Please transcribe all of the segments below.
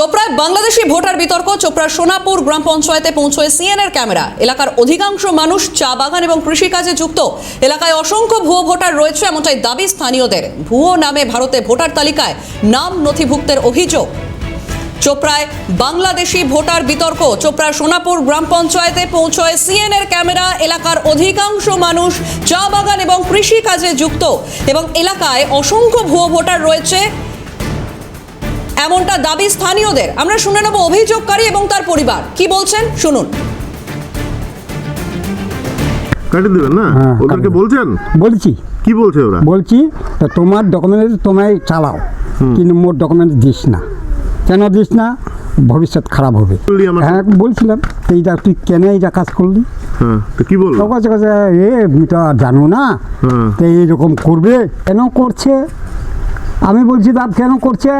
চোপড়ায় Bangladeshi voter বিতর্ক, চোপড়ার সোনাপুর গ্রাম পঞ্চায়েতে পৌঁছয় সিএনএর ক্যামেরা। এলাকার অধিকাংশ মানুষ চা বাগান এবং কৃষিকাজে যুক্ত। এলাকায় অসংখ্য ভুয়ো ভোটার রয়েছে এমনটাই দাবি স্থানীয়দের। ভুয়ো নামে ভারতে ভোটার তালিকায় নাম নথিভুক্তের অভিযোগ। চোপড়ায় বাংলাদেশি ভোটার বিতর্ক, চোপড়ার সোনাপুর গ্রাম পঞ্চায়েতে পৌঁছয় সিএনএর ক্যামেরা। এলাকার অধিকাংশ মানুষ চা বাগান এবং কৃষি কাজে যুক্ত এবং এলাকায় অসংখ্য ভুয়ো ভোটার রয়েছে। এমনটা দাবি স্থানীয়দের। আমরা শুনে নেব অভিযোগকারী এবং তার পরিবার। কি বলছেন? শুনুন। কাটিয়ে দেবেন না? হ্যাঁ, ওদেরকে কাটিয়ে বলছেন? বলছি। কি বলছে ওরা? বলছি তা তোমার ডকুমেন্ট তোমায় চালাও কিন্তু মোর ডকুমেন্ট দিস না। কেন দিস না? ভবিষ্যৎ খারাপ হবে। বললি আমাকে? হ্যাঁ বলছিলাম তো এইটা তুই কেন এইটা কাজ করলি? হ্যাঁ তো কি বলল? কাছে কাছে এ আমি তো আর জানো না হুম। তো এইরকম করবে? কেন করছে? আমি বলছি দাব কেন করছে?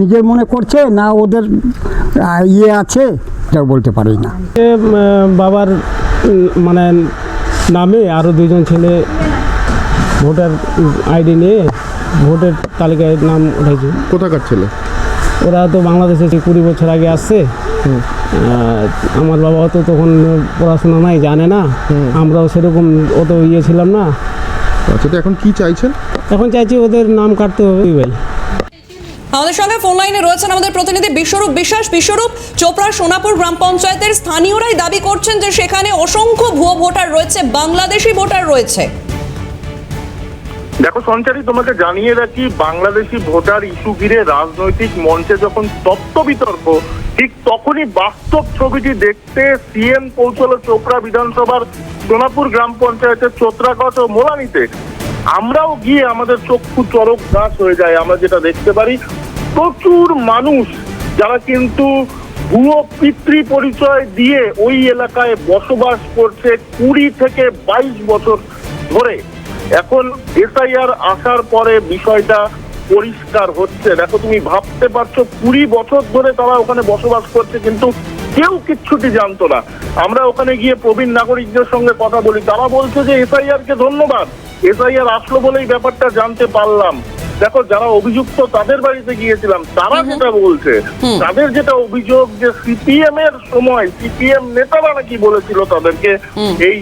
নিজের মনে করছে না ওদের ইয়ে আছে? এটা বলতে পারি না। এ, বাবার মানে নামে আরও দুজন ছেলে ভোটার আইডি নিয়ে ভোটের তালিকায় নাম উঠেছে। কোথাকার ছেলে? ওরা তো বাংলাদেশে কুড়ি বছর আগে আসছে। আমার বাবা তো তখন পড়াশোনা নাই জানে না। আমরাও সেরকম অত ইয়ে ছিলাম না। আচ্ছা তো এখন কি চাইছেন? এখন চাইছি ওদের নাম কাটতে হবে ভাই। আমাদের সঙ্গে ফোন লাইনে রয়েছেন আমাদের প্রতিনিধি বিশ্বরূপ বিশ্বাস। বিশ্বরূপ চোপড়া সোনাপুর গ্রাম পঞ্চায়েতের স্থানীয়রাই দাবি করছেন যে সেখানে অসংখ্য ভুয়ো ভোটার রয়েছে বাংলাদেশি ভোটার রয়েছে। দেখো সঞ্চারী তোমাকে জানিয়ে রাখি বাংলাদেশি ভোটার ইস্যু ঘিরে রাজনৈতিক মঞ্চে যখন তত্ত্ব বিতর্ক ঠিক তখনই বাস্তব ছবিটি দেখতে সিএম পৌঁছলো চোপড়া বিধানসভার সোনাপুর গ্রাম পঞ্চায়েতের চোত্রাগত ও মোলানিতে। আমরাও গিয়ে আমাদের চক্ষু চরক গাছ হয়ে যায়, আমরা যেটা দেখতে পারি। প্রচুর মানুষ যারা কিন্তু ভুয়ো পিতৃ পরিচয় দিয়ে ওই এলাকায় বসবাস করছে কুড়ি থেকে বাইশ বছর ধরে। এখন এসআইআর আসার পরে বিষয়টা পরিষ্কার হচ্ছে। দেখো তুমি ভাবতে পারছ কুড়ি বছর ধরে তারা ওখানে বসবাস করছে কিন্তু কেউ কিচ্ছুটি জানতো না। আমরা ওখানে গিয়ে প্রবীণ নাগরিকদের সঙ্গে কথা বলি। তারা বলছে যে এসআইআর কে ধন্যবাদ। এসআইআর আসলো বলেই ব্যাপারটা জানতে পারলাম। দেখো যারা অভিযুক্ত তাদের বাড়িতে গিয়েছিলাম। তারা যেটা বলছে তাদের যেটা অভিযোগ যে সিপিএম এর সময় সিপিএম নেতারা নাকি বলেছিল তাদেরকে এই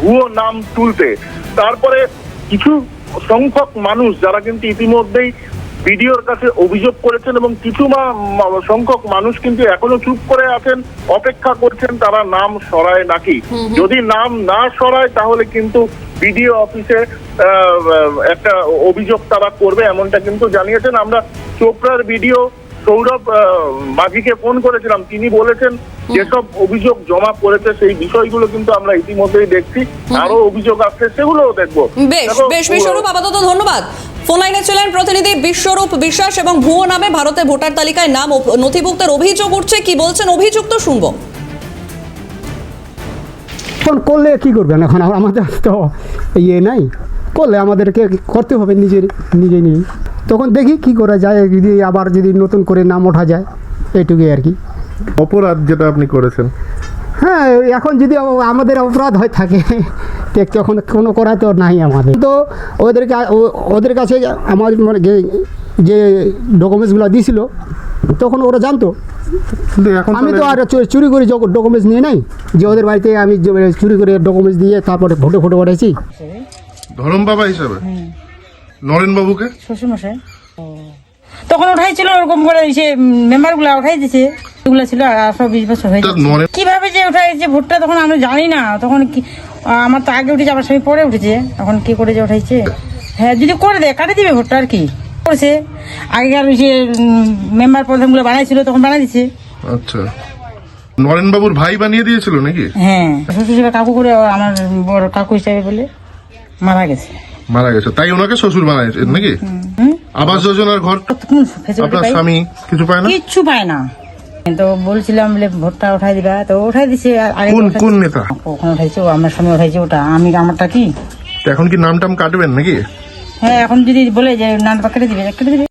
ভুয়ো নাম তুলতে। তারপরে কিছু সংখ্যক মানুষ যারা কিন্তু ইতিমধ্যেই বিডিওর কাছে অভিযোগ করেছেন এবং কিছু সংখ্যক মানুষ কিন্তু এখনও চুপ করে আছেন অপেক্ষা করছেন তারা নাম সরায় নাকি? যদি নাম না সরায় তাহলে কিন্তু বিডিও অফিসে আহ, একটা অভিযোগ তারা করবে এমনটা কিন্তু জানিয়েছেন। আমরা চোপড়ার বিডিও সৌরভ মাঝিকে ফোন করেছিলাম। তিনি বলেছেন যেসব অভিযোগ জমা পড়েছে সেই বিষয়গুলো কিন্তু আমরা ইতিমধ্যেই দেখছি। আরও অভিযোগ আসছে সেগুলোও দেখব। বেশ বেশ বিশ্বরূপ আপাতত ধন্যবাদ। ফোন লাইনে ছিলেন প্রতিনিধি বিশ্বরূপ বিশ্বাস এবং ভুয়ো নামে ভারতে ভোটার তালিকায় নাম নথিভুক্তের অভিযোগ উঠছে। কি বলছেন? অভিযুক্ত শুনব। করলে কি করবেন এখন? আমাদের তো ইয়ে নাই। করলে আমাদেরকে করতে হবে নিজের নিজে নিজে তখন দেখি কি করা যায় যদি আবার যদি নতুন করে নাম ওঠা যায় এইটুকুই আর কি। অপরাধ যেটা আপনি করেছেন। হ্যাঁ এখন যদি আমাদের অপরাধ হয়ে থাকে তখন কোনো করা তো নাই আমাদের। তো ওদেরকে ও- ওদের কাছে আমার মানে যে- যে ডকুমেন্টসগুলো দিয়েছিল তখন ওরা জানতো। কিন্তু এখন আমি তো আর চুরি করে ডকুমেন্টস নিয়ে নাই যে ওদের বাড়িতে আমি চুরি করে ডকুমেন্টস দিয়ে তারপরে ফটো ফটো পাঠাইছি। ধরম বাবা হিসাবে? নরেন বাবুকে শ্বশুরমশাই? তখন উঠাইছিল ওরকম করে সে মেম্বারগুলা উঠাই দিছে এগুলো ছিল আঠারো বিশ বছর হয়ে। নরেন কীভাবে যে উঠাইছে ভোটটা তখন আমরা জানি না। তখন কি আমার তো আগে উঠেছে আমার স্বামী পরে উঠেছে। এখন কি করে যে উঠাইছে? হ্যাঁ যদি করে দেয় কাটে দিবে ভোটটা আর কি। করেছে। আগেকার যে মেম্বার প্রধানগুলো বানাইছিল তখন বানাই দিছে। আচ্ছা। নরেন বাবুর ভাই বানিয়ে দিয়েছিল নাকি? হ্যাঁ শ্বশুর কাকু করে আমার বড় কাকু হিসাবে বলে মারা গেছে। মারা গেছে। তাই ওনাকে শ্বশুর বানাইছে নাকি? আবাস যোজনার ঘর আপনার স্বামী কিছু পায় না? কিছু পায় না। তো বলছিলাম বলে ভোটটা উঠাই দিবা তো উঠাই দিছে কোন কোন নেতা? কখন উঠাইছে আমার স্বামী উঠাইছে ওটা। আমি আমারটা কি? এখন কি নাম টাম কাটবেন নাকি? হ্যাঁ এখন যদি বলে যে নামটা কেটে দিবে কেটে দিবে।